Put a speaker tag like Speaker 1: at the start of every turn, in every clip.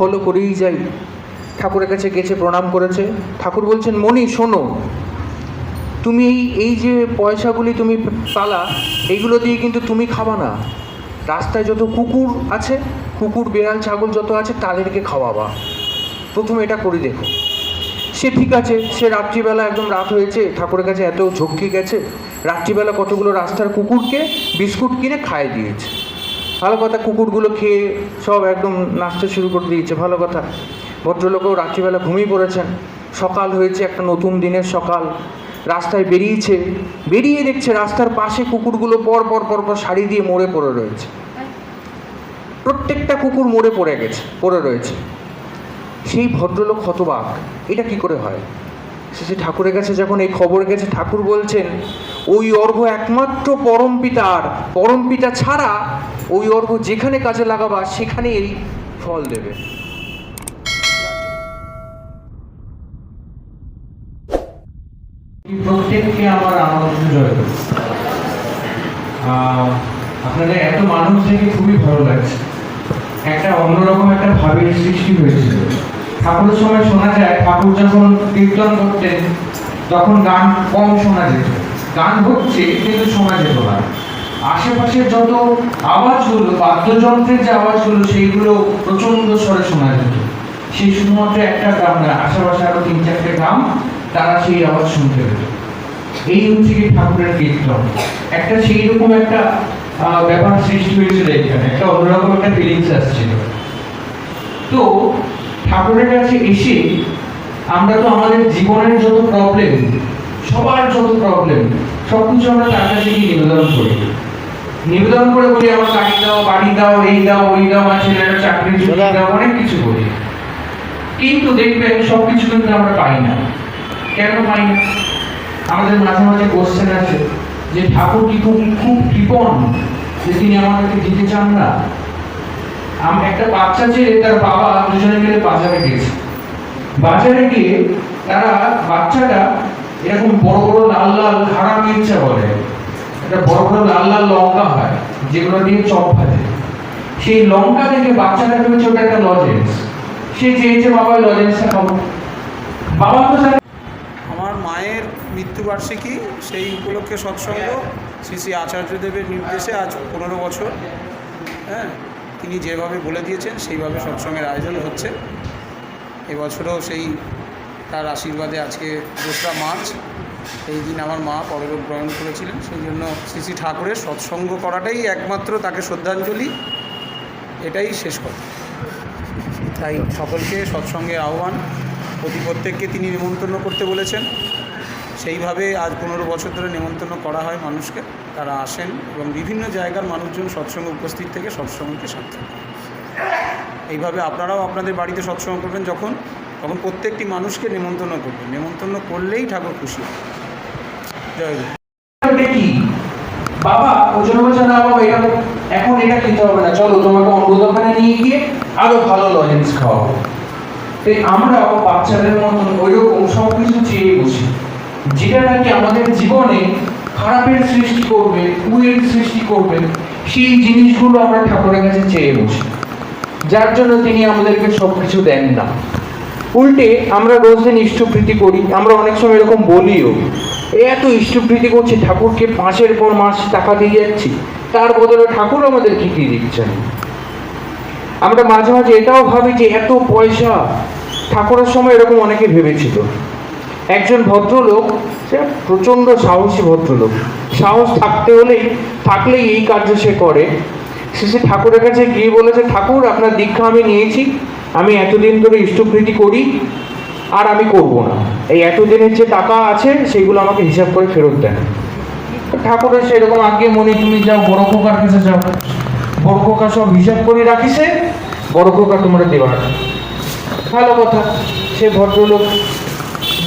Speaker 1: Follow করেই যাই। ঠাকুরের কাছে গেছে, প্রণাম করেছে। ঠাকুর বলছেন মনি শোনো। তুমি এই এই যে পয়সাগুলি তুমি পালা এইগুলো দিয়ে কিন্তু তুমি খাবা না। রাস্তায় যত কুকুর আছে, কুকুর, বেড়াল, ছাগল যত আছে, তাদেরকে খাওয়াবা। প্রথম এটা করে দেখো। সে ঠিক আছে, সে রাত্রিবেলা একদম রাত হয়েছে, ঠাকুরের কাছে এত ঝক্কি গেছে। রাত্রিবেলা কতগুলো রাস্তার কুকুরকে বিস্কুট কিনে খাইয়ে দিয়েছে। ভালো কথা কুকুরগুলো খেয়ে সব একদম নাচতে শুরু করে দিয়েছে, ভালো কথা। ভদ্রলোকেও রাত্রিবেলা ঘুমিয়ে পড়েছেন। সকাল হয়েছে, একটা নতুন দিনের সকাল। রাস্তায় বেরিয়েছে, বেরিয়ে দেখছে রাস্তার পাশে কুকুরগুলো পর পর পর পর শাড়ি দিয়ে মরে পড়ে রয়েছে। প্রত্যেকটা কুকুর মরে পড়ে গেছে, পড়ে রয়েছে। সেই ভদ্রলোক হতবাক। এটা কি করে হয়? শেষে ঠাকুরের কাছে যখন এই খবর গেছে ঠাকুর বলছেন, ওই অর্ঘ একমাত্র পরম পিতার, পরম পিতা ছাড়া ওই অর্ঘ যেখানে কাজে লাগাবা, সেখানে এই ফল দেবে।
Speaker 2: প্রত্যেককে আমার আমন্ত্রণ জয় আপনাদের এত মানুষ দেখে খুবই ভালো লাগছে। একটা অন্যরকম একটা ভাবের সৃষ্টি হয়েছিল। ঠাকুরের সময় শোনা যায়, ঠাকুর যখন কীর্তন করতেন, তখন গান কম শোনা যেত। গান হচ্ছে, কিন্তু শোনা যেত না। আশেপাশের যত আওয়াজগুলো বাদ্যযন্ত্রের যে আওয়াজগুলো সেইগুলো প্রচণ্ড স্বরে শোনা যেত। সেই শুধুমাত্র একটা গ্রাম না আশেপাশে আরও তিন চারটে গ্রাম তারা সেই আওয়াজ শুনতে পেত। এই হচ্ছে কি ঠাকুরের কীর্তন। একটা সেই রকম একটা ব্যাপার সৃষ্টি হয়েছিল এখানে। একটা অন্যরকম একটা ফিলিংস আসছিল। তো ঠাকুরের কাছে এসে আমরা তো আমাদের জীবনের যত প্রবলেম সবার যত প্রবলেম সব কিছু আমরা তার কাছে গিয়ে নিবেদন করি। নিবেদন করে বলি আমার গাড়ি দাও বাড়ি দাও এই দাও ওই দাও আমার ছেলেটা চাকরি দাও অনেক কিছু বলি কিন্তু দেখবেন সব কিছু কিন্তু আমরা পাই না। কেন পাই না? আমাদের মাঝে মাঝে কোশ্চেন আছে যে ঠাকুর কি খুব খুব কৃপণ যে তিনি আমাদেরকে দিতে চান না? আম- একটা বাচ্চা ছেলে তার বাবা দুজনে মিলে বাজারে গিয়েছে। বাজারে গিয়ে তারা বাচ্চাটা এরকম বড় বড় লাল লাল খাড়া মির্চা বলে। একটা বড় বড় লাল লাল লঙ্কা হয়, যেগুলো দিয়ে চপ ভাজে। সেই লঙ্কা দেখে বাচ্চাটা ভেবেছে ওটা একটা লজেন্স। সে চেয়েছে, বাবা লজেন্সটা খাব বাবা তো
Speaker 3: আমার মায়ের মৃত্যুবার্ষিকী সেই উপলক্ষে সৎসঙ্গ শ্রী শ্রী আচার্যদেবের নির্দেশে আজ পনেরো বছর হ্যাঁ? তিনি যেভাবে বলে দিয়েছেন, সেইভাবে সৎসঙ্গের আয়োজন হচ্ছে। এবছরও সেই তার আশীর্বাদে আজকে দোসরা মার্চ, এই দিন আমার মা পরলোক গ্রহণ করেছিলেন। সেই জন্য শ্রী শ্রী ঠাকুরের সৎসঙ্গ করাটাই একমাত্র তাকে শ্রদ্ধাঞ্জলি। এটাই শেষ কথা। তাই সকলকে সৎসঙ্গে আহ্বান। প্রতি প্রত্যেককে তিনি নিমন্ত্রণ করতে বলেছেন। সেইভাবে আজ পনেরো বছর ধরে নিমন্ত্রণ করা হয় মানুষকে। তারা আসেন এবং বিভিন্ন জায়গার মানুষজন সৎসঙ্গ উপস্থিত থেকে সৎসঙ্গকে সার্থক। এইভাবে আপনারাও আপনাদের বাড়িতে সৎসঙ্গ করবেন যখন, তখন প্রত্যেকটি মানুষকে নিমন্ত্রণ করবেন। নিমন্ত্রণ করলেই ঠাকুর খুশি জয়
Speaker 2: বাবা এখন এটা খেতে হবে না। চলো, তোমাকে নিয়ে গিয়ে আরও ভালো লজেন্স খাওয়াবো। আমরা বাচ্চাদের মতন ওইরকম সব কিছু চেয়ে বসি। যেটা নাকি আমাদের জীবনে খারাপের সৃষ্টি করবে, কুয়ের সৃষ্টি করবে, সেই জিনিসগুলো আমরা ঠাকুরের কাছে চেয়ে বসি। যার জন্য তিনি আমাদেরকে সব কিছু দেন না। উল্টে আমরা রোজ দিন ইষ্টপ্রীতি করি, আমরা অনেক সময় এরকম বলিও, "এ এত ইষ্টপ্রীতি করছি, ঠাকুরকে মাসের পর মাস টাকা দিয়ে যাচ্ছি, তার বদলে ঠাকুর আমাদের কি কি দিচ্ছেন? আমরা মাঝে মাঝে এটাও ভাবি যে এত পয়সা, ঠাকুরের সময় এরকম অনেকে ভেবেছিল। একজন ভদ্রলোক, সে প্রচণ্ড সাহসী ভদ্রলোক। সাহস থাকতে হলেই, থাকলেই এই কার্য সে করে। শেষে ঠাকুরের কাছে গিয়ে বলেছে, ঠাকুর, আপনার দীক্ষা আমি নিয়েছি, আমি এতদিন ধরে ইষ্টপ্রীতি করি, আর আমি করব না। এই এতদিনের যে টাকা আছে সেগুলো আমাকে হিসাব করে ফেরত দেন। ঠাকুরের সেরকম আগে মনে, তুমি যাও, বড় খোকার কাছে যাও। বড় খোকা সব হিসাব করে রাখিসে বড় খোকা তোমরা দেওয়ার ভালো কথা, সে ভদ্রলোক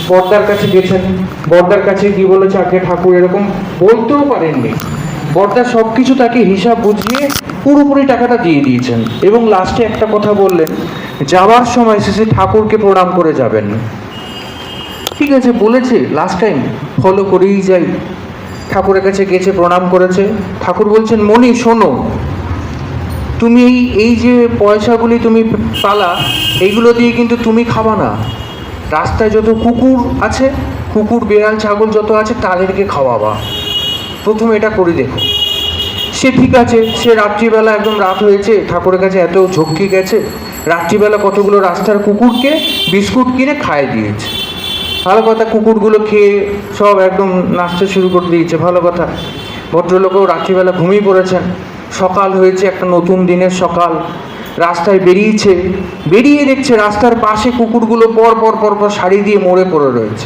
Speaker 2: বর্দার কাছে গেছেন, বর্দার কাছে কি বলেছে, আগে ঠাকুর এরকম বলতেও পারেননি। বর্দা সব কিছু তাকে হিসাব বুঝিয়ে পুরোপুরি টাকাটা দিয়ে দিয়েছেন এবং লাস্টে একটা কথা বললেন যাওয়ার সময় শেষে ঠাকুরকে প্রণাম করে যাবেন। ঠিক আছে, বলেছে লাস্ট টাইম ফলো করেই যাই। ঠাকুরের কাছে গেছে, প্রণাম করেছে। ঠাকুর বলছেন মনি শোনো, তুমি এই এই যে পয়সাগুলি তুমি পালা এইগুলো দিয়ে কিন্তু তুমি খাবা না। রাস্তায় যত কুকুর আছে, কুকুর, বেড়াল, ছাগল যত আছে, তাদেরকে খাওয়াবা। প্রথমে এটা করে দেখো। সে ঠিক আছে, সে রাত্রিবেলা একদম রাত হয়েছে, ঠাকুরের কাছে এত ঝক্কি গেছে, রাত্রিবেলা কতগুলো রাস্তার কুকুরকে বিস্কুট কিনে খাইয়ে দিয়েছে। ভালো কথা, কুকুরগুলো খেয়ে সব একদম নাচতে শুরু করে দিয়েছে, ভালো কথা। ভদ্রলোকেও রাত্রিবেলা ঘুমিয়ে পড়েছেন। সকাল হয়েছে একটা নতুন দিনের সকাল। রাস্তায় বেরিয়েছে। বেরিয়ে দেখছে রাস্তার পাশে কুকুরগুলো পর পর পর পর শাড়ি দিয়ে মরে পড়ে রয়েছে।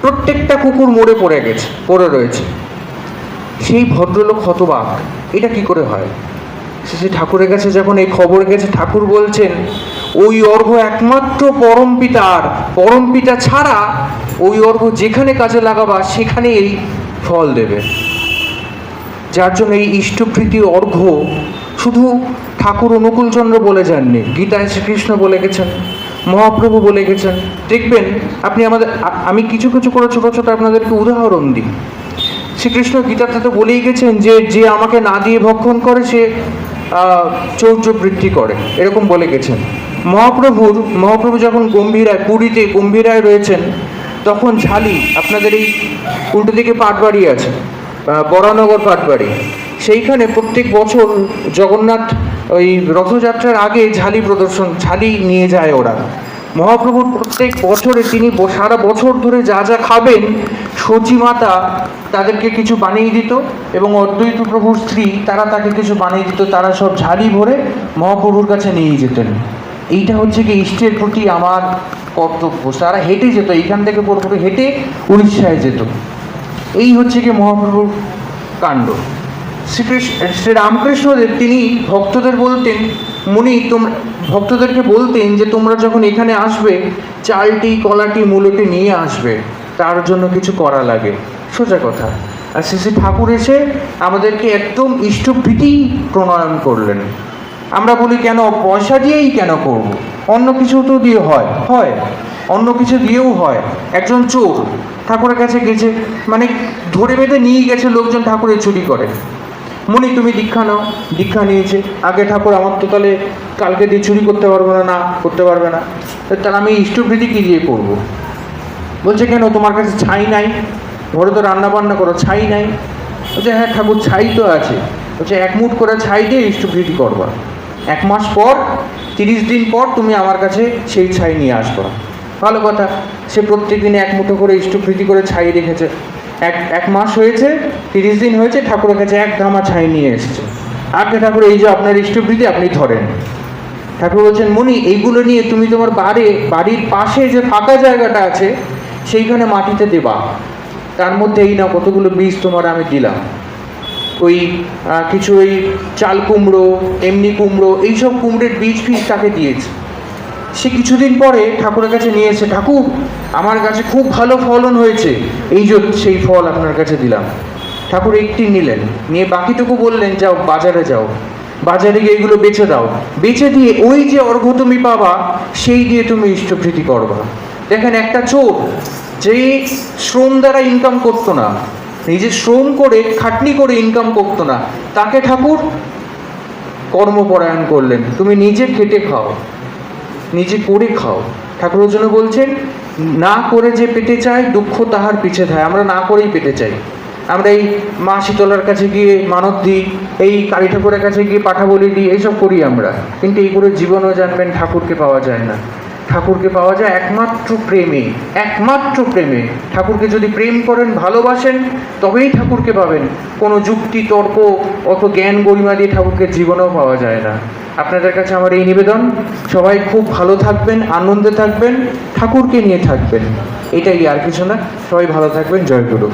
Speaker 2: প্রত্যেকটা কুকুর মরে পড়ে গেছে, পড়ে রয়েছে। সেই ভদ্রলোক হতবাক। এটা কি করে হয়? শেষে ঠাকুরের কাছে যখন এই খবর গেছে, ঠাকুর বলছেন, ওই অর্ঘ একমাত্র পরম পিতার। পরম পিতা ছাড়া ওই অর্ঘ যেখানে কাজে লাগাবা সেখানে এই ফল দেবে। যার জন্য এই ইষ্টপ্রীতি অর্ঘ শুধু ঠাকুর অনুকূলচন্দ্র বলে যাননি, গীতায় শ্রীকৃষ্ণ বলে গেছেন, মহাপ্রভু বলে গেছেন। দেখবেন, আপনি আমাদের আমি কিছু কিছু করে ছোটো ছোটো আপনাদেরকে উদাহরণ দিই। শ্রীকৃষ্ণ গীতাতে তো বলেই গেছেন যে যে আমাকে না দিয়ে ভক্ষণ করে, সে চৌর্য বৃদ্ধি করে। এরকম বলে গেছেন। মহাপ্রভুর, মহাপ্রভু যখন গম্ভীরায়, পুরীতে গম্ভীরায় রয়েছেন, তখন ঝালি আপনাদের এই উল্টো দিকে পাটবাড়ি আছে বরানগর পাটবাড়ি। সেইখানে প্রত্যেক বছর জগন্নাথ ওই রথযাত্রার আগে ঝালি প্রদর্শন, ঝালি নিয়ে যায় ওরা। মহাপ্রভুর প্রত্যেক বছরে তিনি সারা বছর ধরে যা যা খাবেন, সচি মাতা তাদেরকে কিছু বানিয়ে দিত এবং অদ্বৈত প্রভুর স্ত্রী তারা তাকে কিছু বানিয়ে দিত, তারা সব ঝালি ভরে মহাপ্রভুর কাছে নিয়ে যেতেন। এইটা হচ্ছে কি ইষ্টের প্রতি আমার কর্তব্য। তারা হেঁটে যেত, এইখান থেকে পুরোপুরি হেঁটে উড়িষ্যায় যেত। এই হচ্ছে কি মহাপ্রভুর কাণ্ড। শ্রীকৃষ্ণ শ্রীরামকৃষ্ণদেব তিনি ভক্তদের বলতেন, মুনি তোমরা ভক্তদেরকে বলতেন যে তোমরা যখন এখানে আসবে, চালটি, কলাটি, মূলটি নিয়ে আসবে। তার জন্য কিছু করা লাগে। সোজা কথা। আর শ্রী শ্রী ঠাকুর এসে আমাদেরকে একদম ইষ্টভীতি প্রণয়ন করলেন। আমরা বলি, কেন, পয়সা দিয়েই কেন করব। অন্য কিছু তো দিয়ে হয়। হয়। অন্য কিছু দিয়েও হয়। একজন চোর। ঠাকুরের কাছে গেছে মানে ধরে বেঁধে নিয়ে গেছে, লোকজন ঠাকুরের চুরি করে। মনি তুমি দীক্ষা নাও, দীক্ষা নিয়েছে। আগে ঠাকুর আমার তো তাহলে কালকে দিয়ে চুরি করতে পারব না না করতে পারবে না। তাহলে আমি ইষ্টভৃতি কী দিয়ে করব? বলছে, কেন? তোমার কাছে ছাই নাই। ঘরে তো রান্না বান্না করো, ছাই নাই। বলছে হ্যাঁ ঠাকুর, ছাই তো আছে। বলছে, এক মুঠ করে ছাই দিয়ে ইষ্টভৃতি করবা। এক মাস পর, তিরিশ দিন পর তুমি আমার কাছে সেই ছাই নিয়ে আসবা। ভালো কথা। সে প্রত্যেক দিনে এক মুঠো করে ইষ্টভৃতি করে ছাই রেখেছে। এক এক মাস হয়েছে, তিরিশ দিন হয়েছে, ঠাকুরের কাছে এক ধামা ছাই নিয়ে এসছে। আগে ঠাকুর, এই যে আপনার ইষ্টভৃতি আপনি ধরেন। ঠাকুর বলছেন, মনি, এইগুলো নিয়ে তুমি তোমার বাড়ি, বাড়ির পাশে যে ফাঁকা জায়গাটা আছে, সেইখানে মাটিতে দেবা। তার মধ্যে এই না কতগুলো বীজ তোমার আমি দিলাম। ওই কিছু ওই চাল কুমড়ো, এমনি কুমড়ো, এইসব কুমড়োর বীজ ফিজ তাকে দিয়েছে। সে কিছুদিন পরে ঠাকুরের কাছে নিয়ে এসে ঠাকুর, আমার কাছে খুব ভালো ফলন হয়েছে। এই যে সেই ফল আপনার কাছে দিলাম। ঠাকুর একটি নিলেন, নিয়ে বাকিটুকু বললেন, যাও, বাজারে যাও। বাজারে গিয়ে এগুলো বেচে দাও। বেচে দিয়ে ওই যে অর্ঘ তুমি পাবা, সেই দিয়ে তুমি ইষ্টভৃতি করবা। দেখেন, একটা চোর, যে শ্রম দ্বারা ইনকাম করতো না নিজে শ্রম করে, খাটনি করে ইনকাম করতো না, তাকে ঠাকুর কর্মপরায়ণ করলেন। তুমি নিজে খেটে খাও। নিজে করে খাও। ঠাকুরের জন্য বলছেন, না করে যে পেতে চায়, দুঃখ তাহার পিছে থাকে আমরা না করেই পেতে চাই। আমরা এই মা শীতলার কাছে গিয়ে মানত দিই এই কালী ঠাকুরের কাছে গিয়ে পাঠা বলি দিই এইসব করি আমরা। কিন্তু এই করে জীবনও জানবেন, ঠাকুরকে পাওয়া যায় না। ঠাকুরকে পাওয়া যায় একমাত্র প্রেমে একমাত্র প্রেমে। ঠাকুরকে যদি প্রেম করেন, ভালোবাসেন, তবেই ঠাকুরকে পাবেন। কোনো যুক্তি, তর্ক, অত জ্ঞান, গরিমা দিয়ে ঠাকুরকে জীবনেও পাওয়া যায় না। আপনাদের কাছে আমার এই নিবেদন। সবাই খুব ভালো থাকবেন, আনন্দে থাকবেন, ঠাকুরকে নিয়ে থাকবেন। এটাই আর কিছু না। সবাই ভালো থাকবেন। জয় গুরু।